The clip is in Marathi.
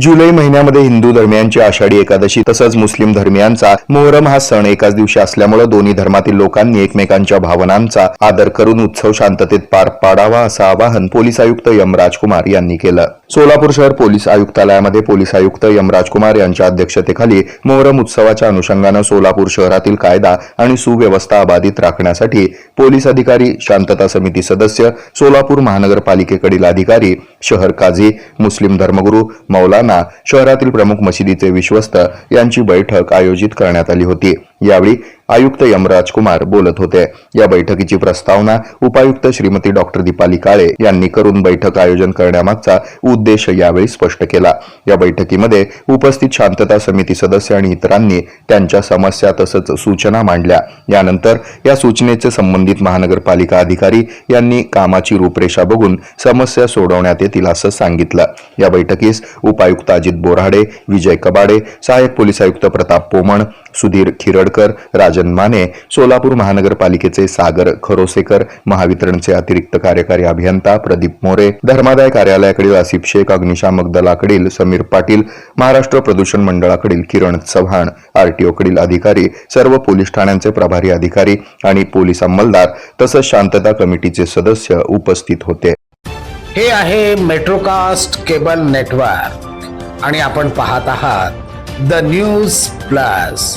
जुलै महिन्यामध्ये हिंदू धर्मियांची आषाढी एकादशी तसंच मुस्लिम धर्मियांचा मोहरम हा सण एकाच दिवशी असल्यामुळे दोन्ही धर्मातील लोकांनी एकमेकांच्या भावनांचा आदर करून उत्सव शांततेत पार पाडावा असं आवाहन पोलीस आयुक्त यम राजकुमार यांनी केलं. सोलापूर शहर पोलीस आयुक्तालयामध्ये पोलीस आयुक्त यम राजकुमार यांच्या अध्यक्षतेखाली मोहरम उत्सवाच्या अनुषंगानं सोलापूर शहरातील कायदा आणि सुव्यवस्था अबाधित राखण्यासाठी पोलीस अधिकारी शांतता समिती सदस्य सोलापूर महानगरपालिकेकडील अधिकारी शहर काझी मुस्लिम धर्मगुरू मौलाना शहरातील प्रमुख मशिदीचे विश्वस्त यांची बैठक आयोजित करण्यात आली होती. यावेळी आयुक्त यमराज कुमार बोलत होते. या बैठकीची प्रस्तावना उपायुक्त श्रीमती डॉक्टर दीपाली काळे यांनी करून बैठक आयोजन करण्यामागचा उद्देश यावेळी स्पष्ट केला. या बैठकीमध्ये उपस्थित शांतता समिती सदस्य आणि इतरांनी त्यांच्या समस्या तसंच सूचना मांडल्या. यानंतर या सूचनेचे संबंधित महानगरपालिका अधिकारी यांनी कामाची रूपरेषा बघून समस्या सोडवण्यात येतील असं सांगितलं. या बैठकीस उपायुक्त अजित बोराडे विजय कबाडे सहाय्यक पोलीस आयुक्त प्रताप पोमण सुधीर खिरड खिरडकर राजन माने सोलापूर महानगरपालिकेचे सागर खरोसेकर महावितरणचे अतिरिक्त कार्यकारी अभियंता प्रदीप मोरे धर्मादाय कार्यालयाकडील आसिफ शेख अग्निशामक दलाकडील समीर पाटील महाराष्ट्र प्रदूषण मंडळाकडील किरण चव्हाण आरटीओकडील अधिकारी सर्व पोलीस ठाण्यांचे प्रभारी अधिकारी आणि पोलीस अंमलदार तसंच शांतता कमिटीचे सदस्य उपस्थित होते. हे आहे मेट्रोकास्ट केबल नेटवर्क आणि आपण पाहत आहात the news plus.